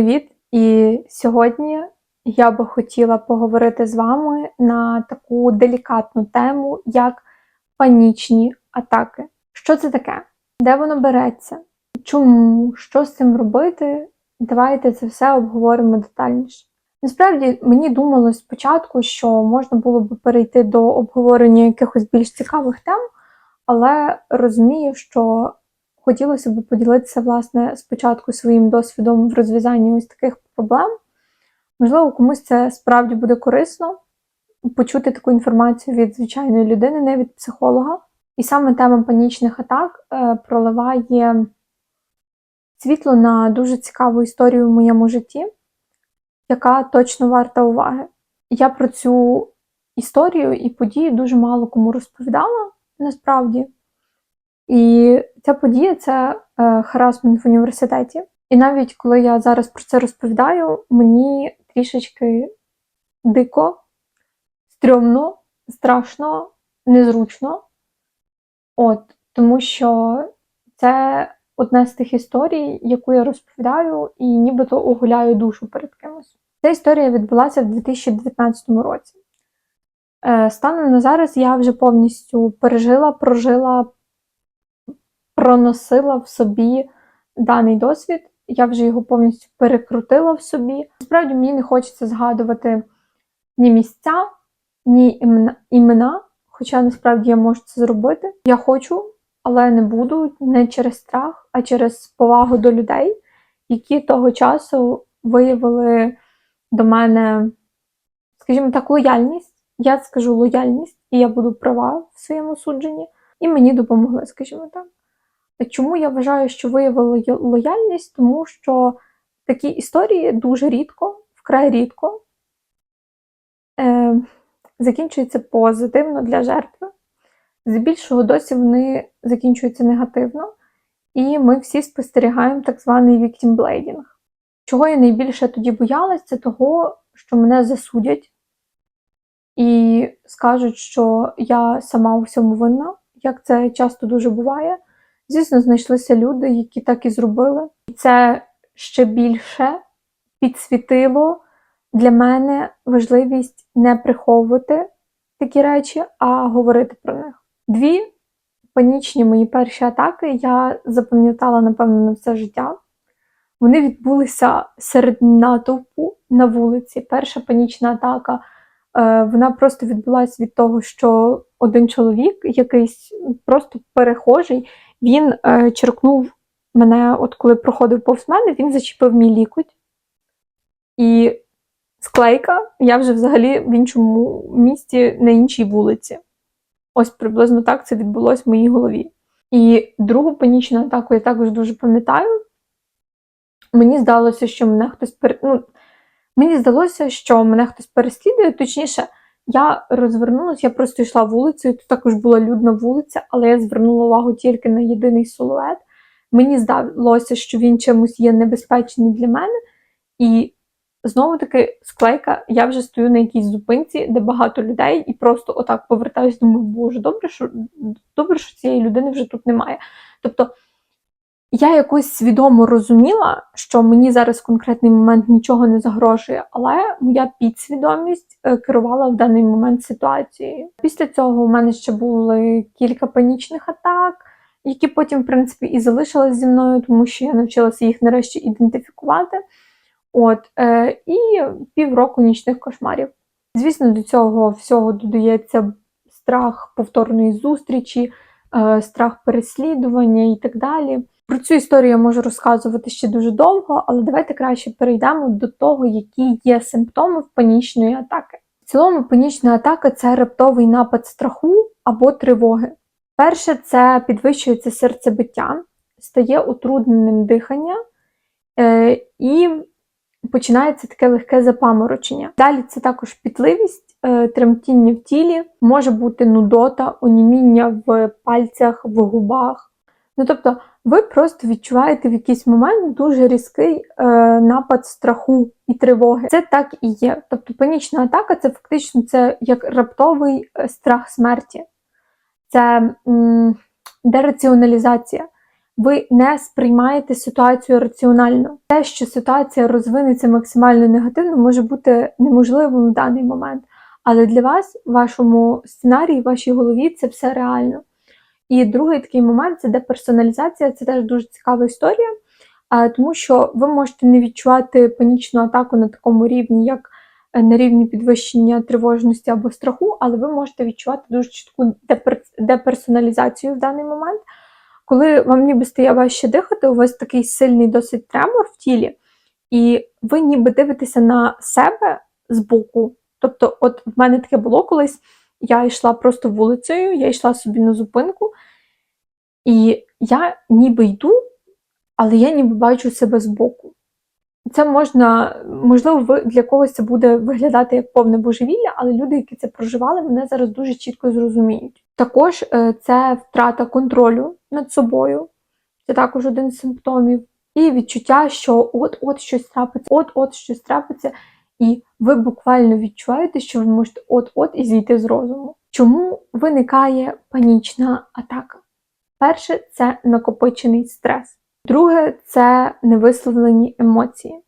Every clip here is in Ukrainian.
привіт! І сьогодні я би хотіла поговорити з вами на таку делікатну тему, як панічні атаки. Що це таке? Де воно береться? Чому? Що з цим робити? Давайте це все обговоримо детальніше. Насправді мені думалось спочатку, що можна було б перейти до обговорення якихось більш цікавих тем, але розумію, що хотілося б поділитися власне спочатку своїм досвідом в розв'язанні ось таких проблем. Можливо, комусь це справді буде корисно почути таку інформацію від звичайної людини, не від психолога. І саме тема панічних атак е, проливає світло на дуже цікаву історію в моєму житті, яка точно варта уваги. Я про цю історію і подію дуже мало кому розповідала насправді. І ця подія це е, харасмент в університеті. І навіть коли я зараз про це розповідаю, мені трішечки дико, стрьомно, страшно, незручно. От, тому що це одна з тих історій, яку я розповідаю, і нібито огуляю душу перед кимось. Ця історія відбулася в 2019 році. Е, Станом на зараз я вже повністю пережила, прожила, проносила в собі даний досвід. Я вже його повністю перекрутила в собі. Насправді мені не хочеться згадувати ні місця, ні імена, хоча насправді я можу це зробити. Я хочу, але не буду не через страх, а через повагу до людей, які того часу виявили до мене, скажімо так, лояльність. Я скажу лояльність, і я буду права в своєму судженні, і мені допомогли, скажімо так. Чому я вважаю, що виявили лояльність? Тому що такі історії дуже рідко, вкрай рідко, е, закінчуються позитивно для жертви. Здебільшого досі вони закінчуються негативно, і ми всі спостерігаємо так званий victim Чого я найбільше тоді боялась, це того, що мене засудять і скажуть, що я сама у всьому винна, як це часто дуже буває. Звісно, знайшлися люди, які так і зробили. І це ще більше підсвітило для мене важливість не приховувати такі речі, а говорити про них. Дві панічні мої перші атаки я запам'ятала, напевно, на все життя. Вони відбулися серед натовпу на вулиці. Перша панічна атака е, вона просто відбулася від того, що один чоловік, якийсь просто перехожий, він е, черкнув мене, от коли проходив повз мене, він зачепив мій лікоть. І склейка, я вже взагалі в іншому місті на іншій вулиці. Ось приблизно так це відбулося в моїй голові. І другу панічну атаку я також дуже пам'ятаю. Мені здалося, що мене хтось пер... ну, мені здалося, що мене хтось переслідує, точніше. Я розвернулася, я просто йшла вулицею, тут також була людна вулиця, але я звернула увагу тільки на єдиний силует. Мені здалося, що він чимось є небезпечний для мене. І знову-таки склейка, я вже стою на якійсь зупинці, де багато людей, і просто отак повертаюся, думаю, боже, добре, що добре, що цієї людини вже тут немає. Тобто я якось свідомо розуміла, що мені зараз в конкретний момент нічого не загрожує, але моя підсвідомість е, керувала в даний момент ситуацією. Після цього у мене ще були кілька панічних атак, які потім, в принципі, і залишились зі мною, тому що я навчилася їх нарешті ідентифікувати. От, е, І півроку нічних кошмарів. Звісно, до цього всього додається страх повторної зустрічі, е, страх переслідування і так далі. Про цю історію я можу розказувати ще дуже довго, але давайте краще перейдемо до того, які є симптоми панічної атаки. В цілому, панічна атака це раптовий напад страху або тривоги. Перше, це підвищується серцебиття, стає утрудненим дихання е, і починається таке легке запаморочення. Далі це також пітливість, е, тремтіння в тілі, може бути нудота, оніміння в пальцях, в губах. Ну тобто, ви просто відчуваєте в якийсь момент дуже різкий е, напад страху і тривоги. Це так і є. Тобто панічна атака це фактично це як раптовий е, страх смерті, це м, дераціоналізація. ви не сприймаєте ситуацію раціонально. Те, що ситуація розвинеться максимально негативно, може бути неможливим в даний момент. Але для вас, в вашому сценарії, в вашій голові це все реально. І другий такий момент це деперсоналізація, це теж дуже цікава історія, тому що ви можете не відчувати панічну атаку на такому рівні, як е, на рівні підвищення тривожності або страху, але ви можете відчувати дуже чітку депер... деперсоналізацію в даний момент. Коли вам ніби стає важче дихати, у вас такий сильний досить тремор в тілі, і ви ніби дивитеся на себе збоку. Тобто, от в мене таке було колись, я йшла просто вулицею, я йшла собі на зупинку, і я ніби йду, але я ніби бачу себе збоку. Це можна, можливо, для когось це буде виглядати як повне божевілля, але люди, які це проживали, мене зараз дуже чітко зрозуміють. Також е, це втрата контролю над собою, це також один з симптомів, і відчуття, що от-от щось трапиться, от-от щось трапиться, і ви буквально відчуваєте, що ви можете от-от і зійти з розуму. Чому виникає панічна атака? Перше це накопичений стрес. Друге це невисловлені емоції.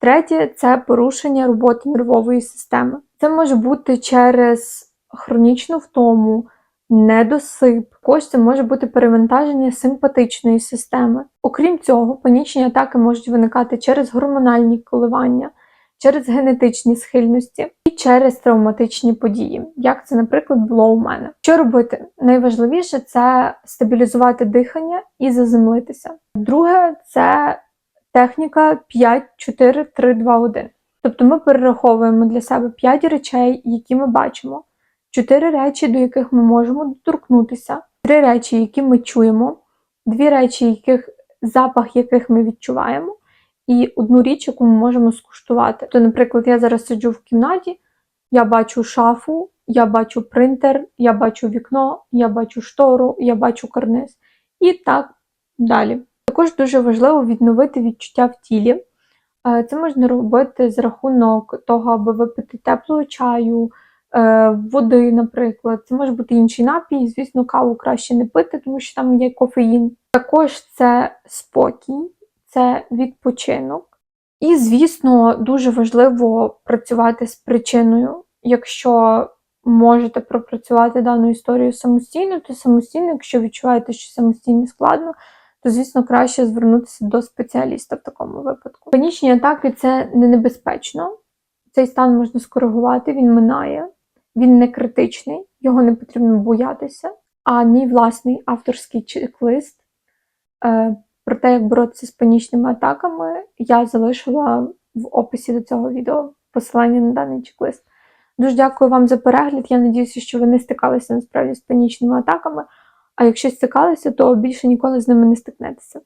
Третє це порушення роботи нервової системи. Це може бути через хронічну втому, недосип. Також це може бути перевантаження симпатичної системи. Окрім цього, панічні атаки можуть виникати через гормональні коливання, через генетичні схильності і через травматичні події, як це, наприклад, було у мене. Що робити? Найважливіше це стабілізувати дихання і заземлитися. Друге це техніка 5, 4, 3, 2, 1. Тобто ми перераховуємо для себе 5 речей, які ми бачимо, 4 речі, до яких ми можемо доторкнутися, 3 речі, які ми чуємо, 2 речі, яких запах яких ми відчуваємо, і одну річ, яку ми можемо скуштувати. То, наприклад, я зараз сиджу в кімнаті, я бачу шафу, я бачу принтер, я бачу вікно, я бачу штору, я бачу карниз. І так далі. Також дуже важливо відновити відчуття в тілі. Е, Це можна робити за рахунок того, аби випити теплого чаю, е, води, наприклад. Це може бути інший напій. Звісно, каву краще не пити, тому що там є кофеїн. Також це спокій, це відпочинок. І, звісно, дуже важливо працювати з причиною. Якщо можете пропрацювати дану історію самостійно, то самостійно, якщо відчуваєте, що самостійно складно, то, звісно, краще звернутися до спеціаліста в такому випадку. Панічні атаки це не небезпечно. Цей стан можна скоригувати, він минає, він не критичний, його не потрібно боятися. А мій власний авторський чек-лист е, про те, як боротися з панічними атаками, я залишила в описі до цього відео посилання на даний чек-лист. Дуже дякую вам за перегляд. Я надіюся, що ви не стикалися насправді з панічними атаками. А якщо стикалися, то більше ніколи з ними не стикнетеся.